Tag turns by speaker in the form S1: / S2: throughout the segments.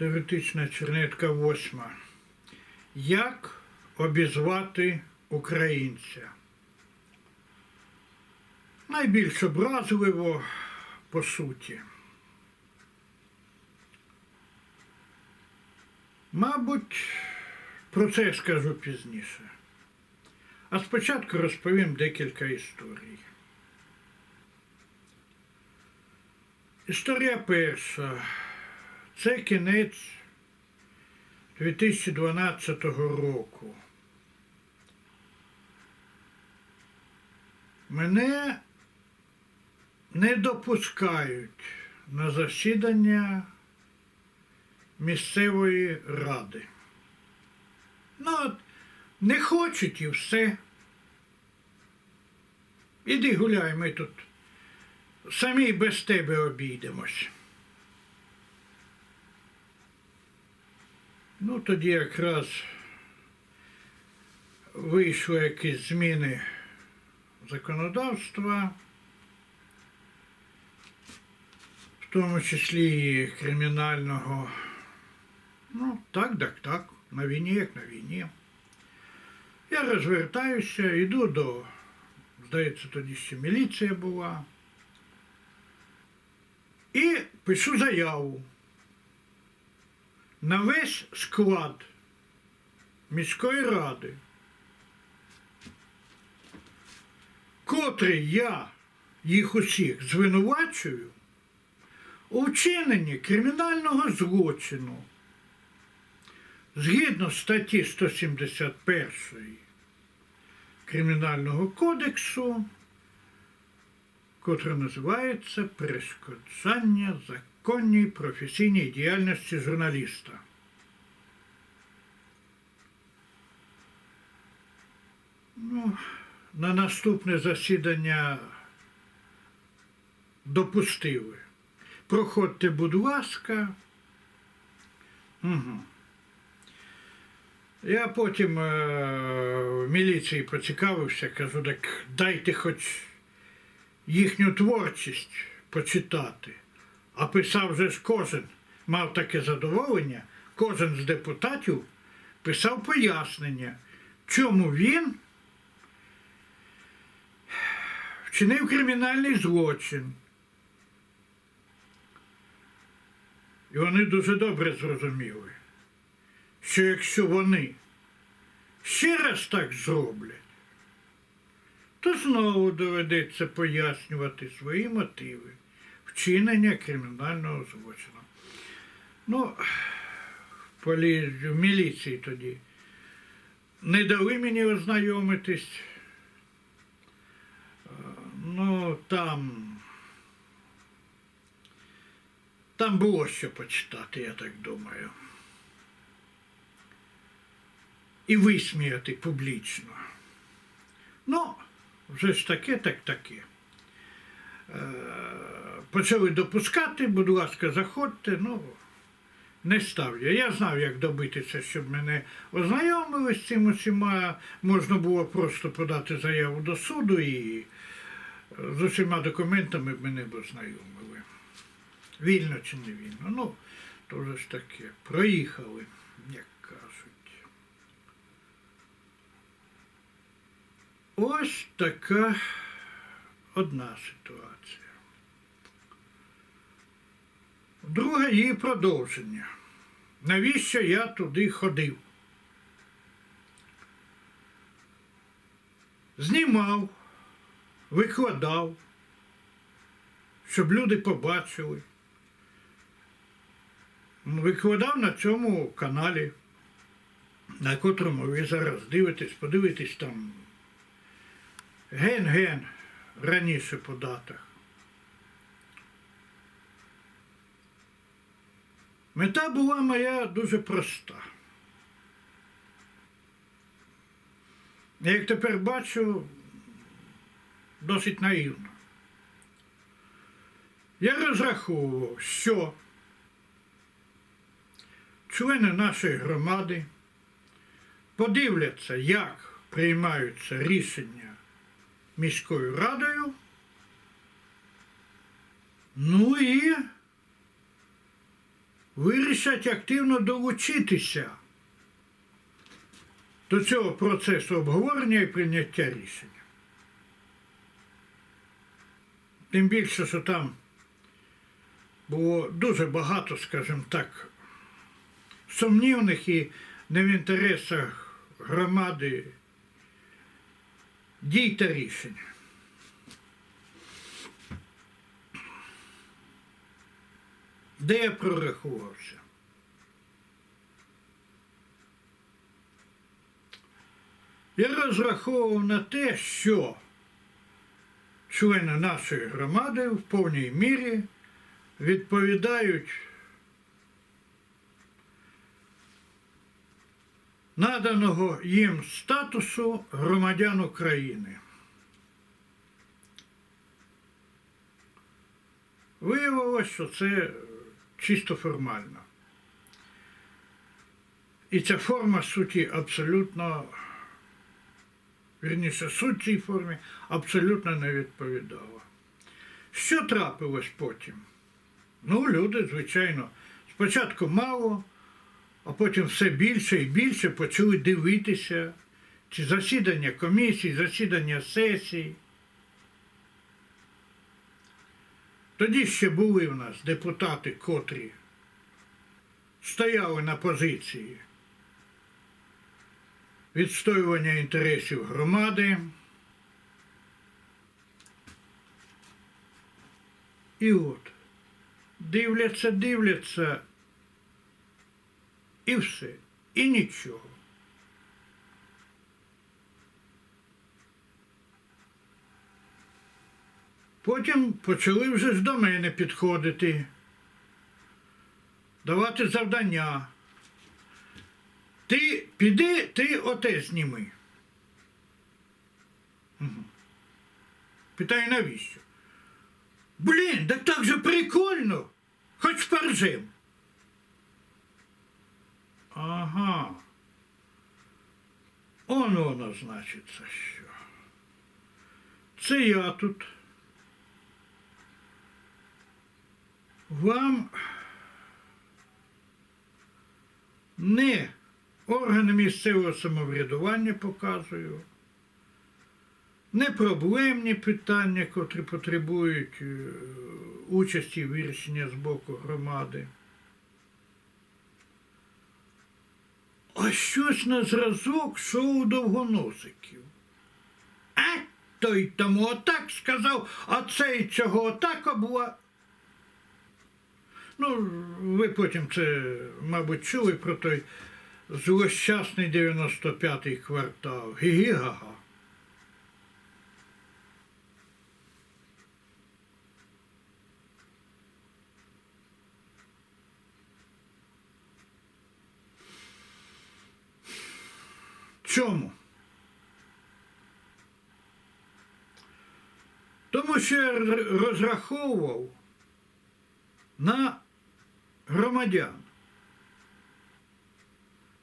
S1: Теоретична чернетка восьма. Як обізвати українця? Найбільш образливо по суті. Мабуть, про це я скажу пізніше. А спочатку розповім декілька історій. Історія перша. Це кінець 2012 року. Мене не допускають на засідання місцевої ради. Ну, от не хочуть і все. Іди гуляй, ми тут самі без тебе обійдемось. Ну, тоді якраз вийшли якісь зміни законодавства, в тому числі і кримінального. Ну, так, так, так, на війні, як на війні. Я розвертаюся, йду до, здається, тоді ще міліція була. І пишу заяву на весь склад міської ради, котрий я їх усіх звинувачую у вчиненні кримінального злочину згідно статті 171 Кримінального кодексу, котра називається Перешкоджання законній професійній діяльності журналіста. Ну, на наступне засідання допустили. Проходьте, будь ласка. Угу. Я потім е, в міліції поцікавився, кажу, так дайте хоч їхню творчість почитати. А писав же ж кожен, мав таке задоволення, кожен з депутатів писав пояснення, чому він вчинив кримінальний злочин. І вони дуже добре зрозуміли, що якщо вони ще раз так зроблять, то знову доведеться пояснювати свої мотиви вчинення кримінального злочину. Ну, в міліції тоді не дали мені ознайомитись. Е, Ну, там. Там було що почитати, я так думаю. І висміяти публічно. Ну, вже ж таке, так таке. Е, Почали допускати, будь ласка, заходьте, ну, не став я. Я знав, як добитися, щоб мене ознайомили з цим усіма. Можна було просто подати заяву до суду і е, з усіма документами мене б ознайомили. Вільно чи не вільно. Ну, то вже ж таке. Проїхали, як кажуть. Ось така одна ситуація. Друге її продовження. Навіщо я туди ходив? Знімав, викладав, щоб люди побачили. Викладав на цьому каналі, на котрому ви зараз дивитесь, подивитесь там ген-ген раніше по датах. Мета була моя дуже проста. Як тепер бачу, досить наївно. Я розраховував, що члени нашої громади подивляться, як приймаються рішення міською радою. Ну і вирішать активно долучитися до цього процесу обговорення і прийняття рішення. Тим більше, що там було дуже багато, скажімо так, сумнівних і не в інтересах громади дій та рішень. Де я прорахувався? Я розраховував на те, що члени нашої громади в повній мірі відповідають наданого їм статусу громадян України. Виявилось, що це чисто формально. І ця форма суті абсолютно, вірніше, суть цій формі абсолютно не відповідала. Що трапилось потім? Ну, люди, звичайно, спочатку мало, а потім все більше і більше почали дивитися, чи засідання комісій, засідання сесій. Тоді ще були в нас депутати, котрі стояли на позиції відстоювання інтересів громади. І от, дивляться, дивляться, і все, і нічого. Потім почали вже ж до мене підходити, давати завдання. Ти піди, ти оте зніми. Мгм. Питаю, навіщо? Блін, так так же прикольно, хоч поржем. Ага. Он воно, значиться, що. Це я тут. Вам не органи місцевого самоврядування показую, не проблемні питання, котрі потребують е, участі в вирішенні з боку громади. А щось на зразок шоу довгоносиків. А той тому отак сказав, а цей чого отак обла. Ну, ви потім це, мабуть, чули про той злощасний 95-й квартал. Гі-гі-га-га. Чому? Тому що я розраховував на громадян,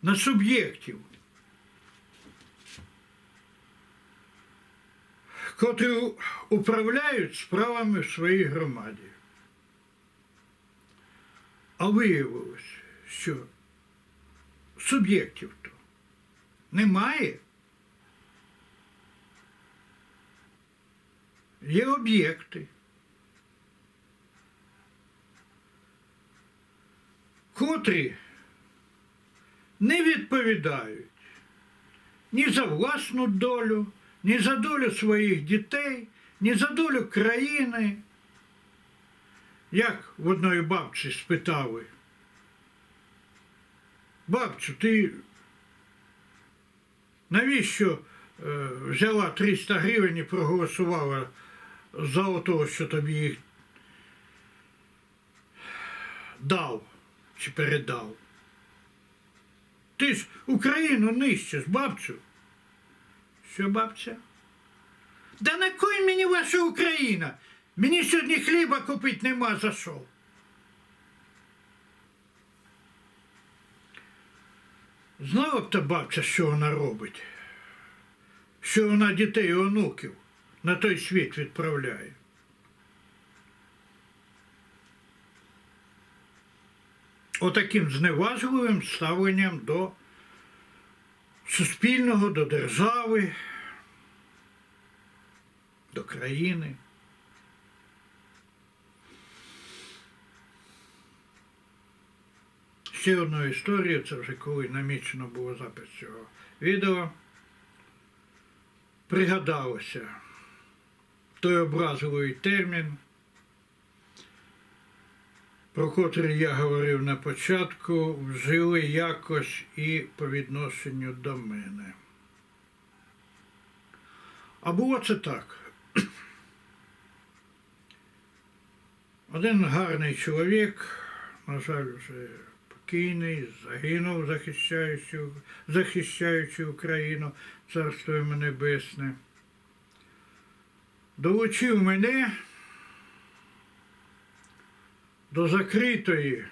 S1: на суб'єктів, котрі управляють справами в своїй громаді. А виявилось, що суб'єктів то немає. Є об'єкти. котрі не відповідають ні за власну долю, ні за долю своїх дітей, ні за долю країни. Як в одної бабці спитали, бабцю, ти навіщо е, взяла 300 гривень і проголосувала за того, що тобі їх дав чи передав. Ти ж Україну нищиш, бабцю. Що, бабця? Да на кой мені ваша Україна? Мені сьогодні хліба купити нема за що. Знала б та бабця, що вона робить? Що вона дітей і онуків на той світ відправляє. отаким зневажливим ставленням до суспільного, до держави, до країни. Ще одну історію, це вже коли намічено було запис цього відео. Пригадалося той образливий термін, про котрий я говорив на початку, вжили якось і по відношенню до мене. А було це так. Один гарний чоловік, на жаль, вже покійний, загинув, захищаючи, захищаючи Україну, царство йому небесне. Долучив мене до закритої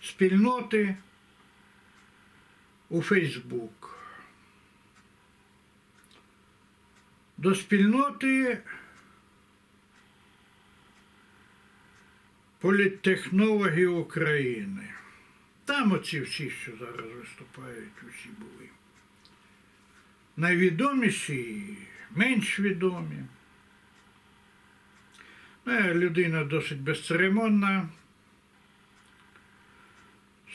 S1: спільноти у Фейсбук. До спільноти політтехнологів України. Там оці всі, що зараз виступають, усі були. Найвідоміші менш відомі. Ну, людина досить безцеремонна.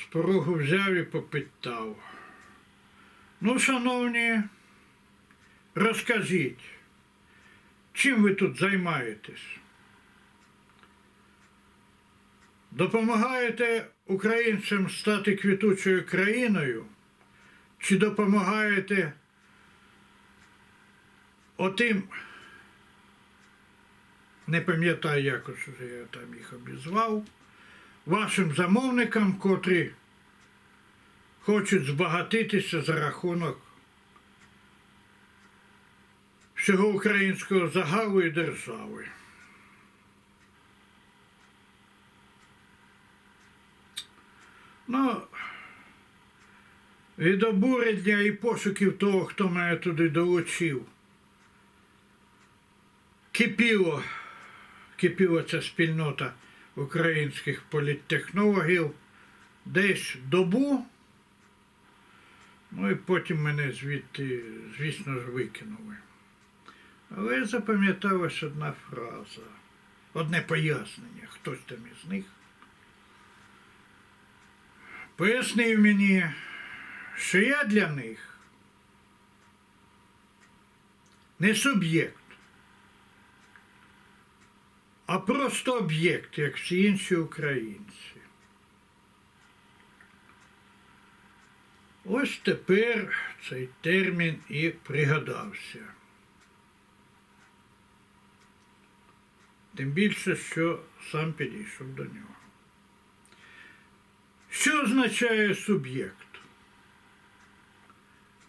S1: З порогу взяв і попитав. Ну, шановні, розкажіть, чим ви тут займаєтесь? Допомагаєте українцям стати квітучою країною? Чи допомагаєте отим, не пам'ятаю якось уже я там їх обізвав, вашим замовникам, котрі хочуть збагатитися за рахунок всього українського загалу і держави. Ну, від обурення і пошуків того, хто мене туди долучив. Кипіло, кипіла ця спільнота українських політтехнологів десь добу. Ну і потім мене звідти, звісно ж, викинули. Але запам'яталась одна фраза, одне пояснення, хтось там із них. Пояснив мені, що я для них не суб'єкт, а просто об'єкт, як всі інші українці. Ось тепер цей термін і пригадався. Тим більше, що сам підійшов до нього. Що означає суб'єкт?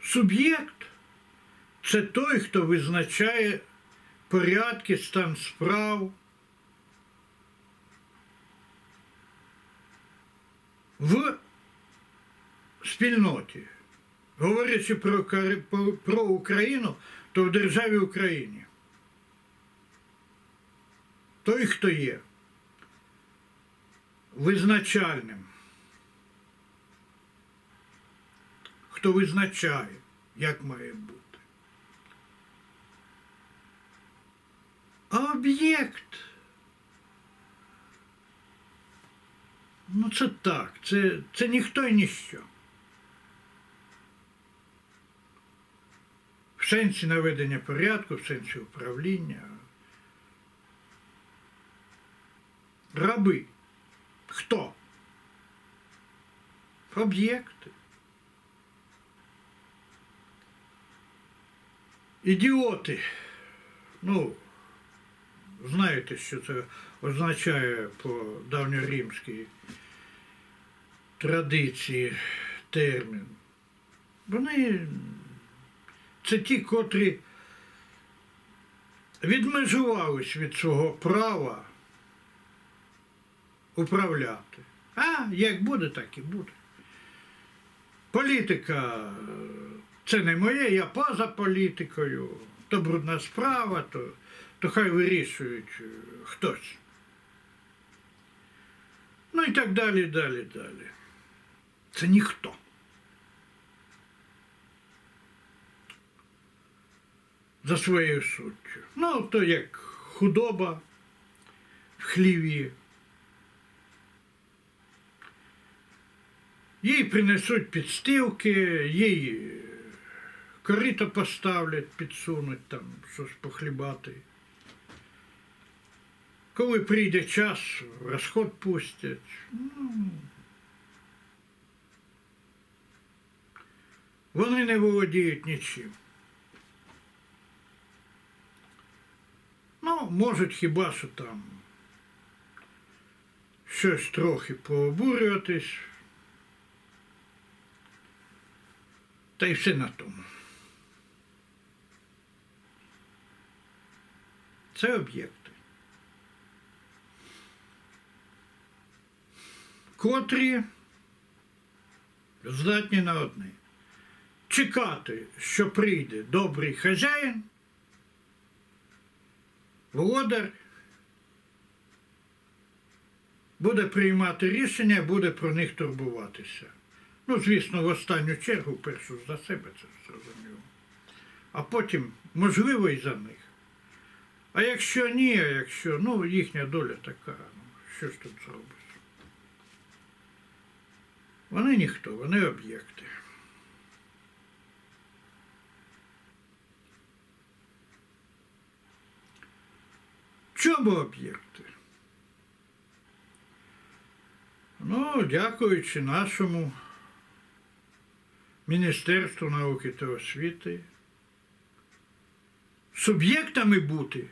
S1: Суб'єкт це той, хто визначає порядки, стан справ в спільноті. Говорячи про, про- Україну, то в державі Україні. Той, хто є визначальним. Хто визначає, як має бути. А об'єкт. Ну це так, це, це ніхто і ніщо. В сенсі наведення порядку, в сенсі управління. Раби. Хто? Об'єкти. Ідіоти. Ну, знаєте, що це означає по давньоримській традиції термін. Вони це ті, котрі відмежувались від свого права управляти. А як буде, так і буде. Політика це не моє, я поза політикою, то брудна справа, то, то хай вирішують е, хтось. Ну і так далі, далі, далі. Це ніхто. За своєю суттю. Ну, то як худоба в хліві. Їй принесуть підстилки, їй корито поставлять, підсунуть там, щось похлібати. Коли прийде час, розход пустять. Ну, вони не володіють нічим. Ну, можуть хіба що там щось трохи пообурюватись. Та й все на тому. Це об'єкти. Котрі здатні на одне. Чекати, що прийде добрий хазяїн, володар буде приймати рішення, буде про них турбуватися. Ну, звісно, в останню чергу першу за себе це зрозуміло. А потім, можливо, і за них. А якщо ні, а якщо, ну, їхня доля така, ну, що ж тут зробиш? Вони ніхто, вони об'єкти. Чому об'єкти? Ну, дякуючи нашому Міністерству науки та освіти, суб'єктами бути,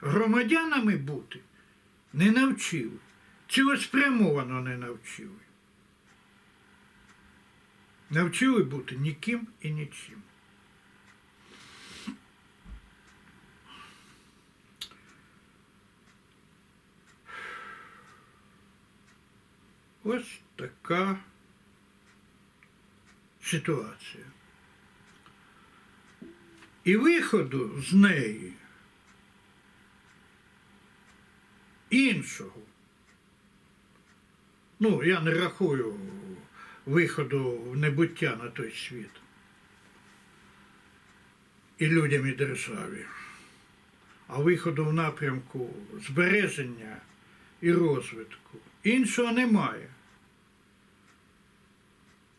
S1: громадянами бути не навчили. Цілеспрямовано не навчили. Навчили бути ніким і нічим. Ось така ситуація. І виходу з неї іншого. Ну, я не рахую виходу в небуття на той світ. І людям, і державі. А виходу в напрямку збереження і розвитку. Іншого немає.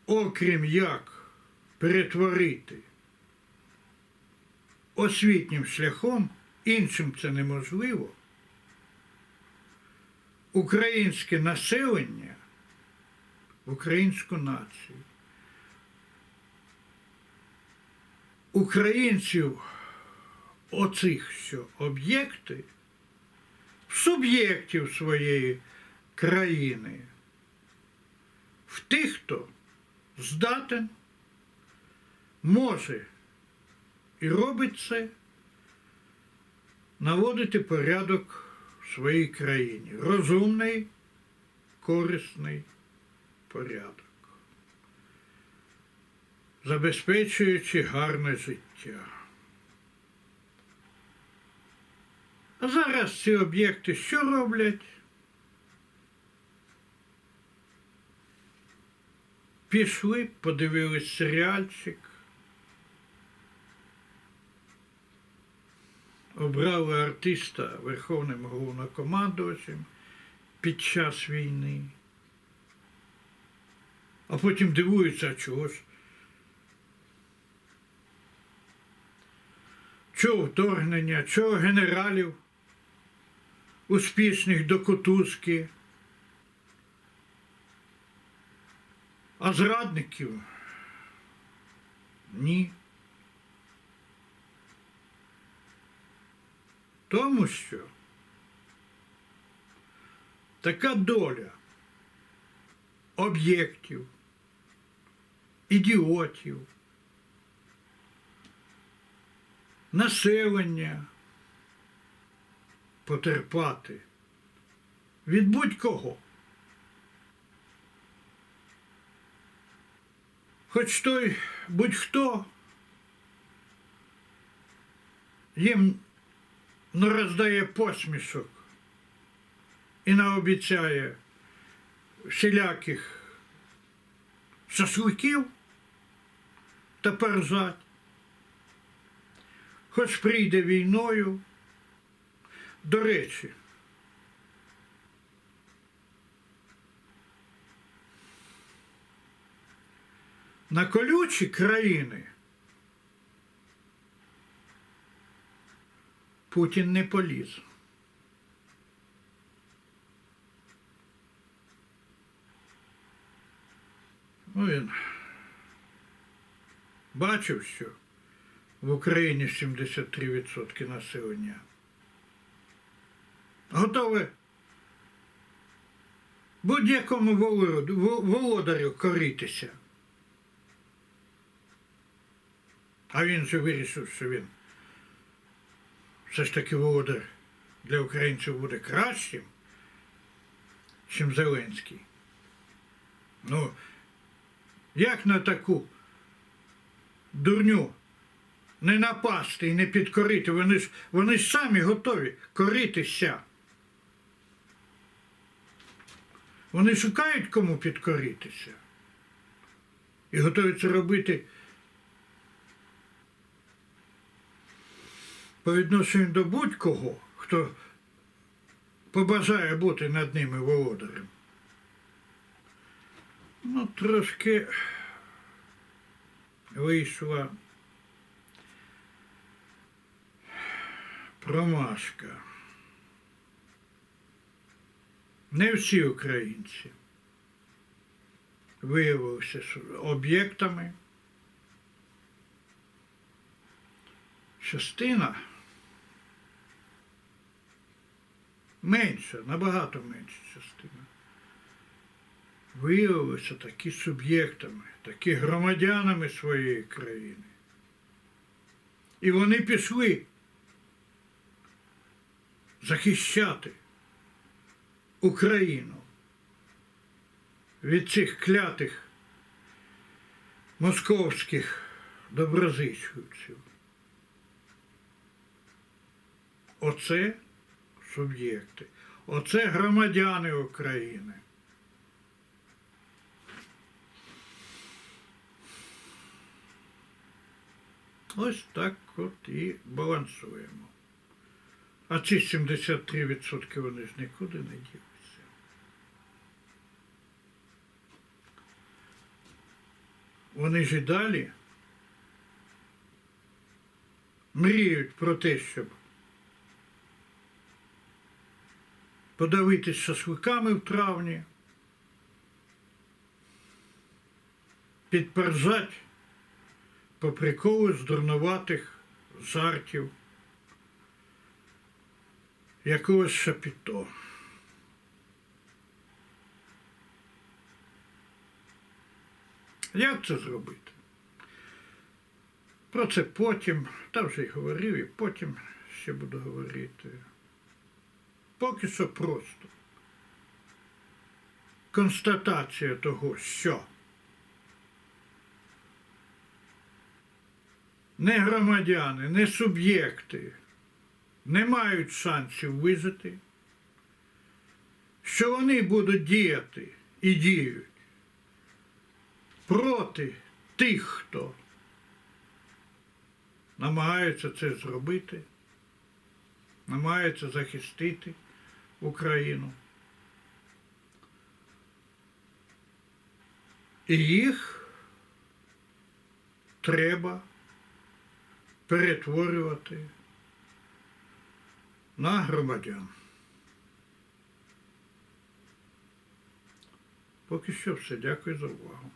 S1: Окрім як перетворити освітнім шляхом, іншим це неможливо, українське населення українську націю. Українців оцих що об'єкти суб'єктів своєї країни, в тих, хто здатен, може і робить це, наводити порядок своїй країні. Розумний, корисний порядок, забезпечуючи гарне життя. А зараз ці об'єкти що роблять? Пішли, подивились серіальчик, обрали артиста Верховним головнокомандувачем під час війни, а потім дивуються, а чого ж. Чого вторгнення, чого генералів успішних до кутузки, а зрадників ні. Тому що така доля об'єктів, ідіотів, населення потерпати від будь-кого. Хоч той будь-хто їм не роздає посмішок і наобіцяє всіляких шашликів та пержать. Хоч прийде війною. До речі, на колючі країни Путін не поліз. Ну, він бачив, що в Україні 73% населення готове будь-якому володарю коритися. А він же вирішив, що він все ж таки володар для українців буде кращим, ніж Зеленський. Ну, як на таку дурню не напасти і не підкорити? Вони ж, вони ж самі готові коритися. Вони шукають кому підкоритися. І готові це робити по відношенню до будь-кого, хто побажає бути над ними володарем. Ну, трошки вийшла промашка. Не всі українці виявилися об'єктами. Частина менша, набагато менша частина. Виявилися такі суб'єктами, такі громадянами своєї країни. І вони пішли захищати Україну від цих клятих московських доброзичливців. Оце суб'єкти, оце громадяни України. Ось так от і балансуємо. А ці 73% вони ж нікуди не ділися. Вони ж і далі мріють про те, щоб подавитись шашликами в травні, підпержать по приколу з дурнуватих жартів якогось шапіто. Як це зробити? Про це потім, та вже й говорив, і потім ще буду говорити. Поки що просто. Констатація того, що не громадяни, не суб'єкти не мають шансів вижити, що вони будуть діяти і діють проти тих, хто намагаються це зробити, намагаються захистити Україну. І їх треба перетворювати на громадян. Поки що все. Дякую за увагу.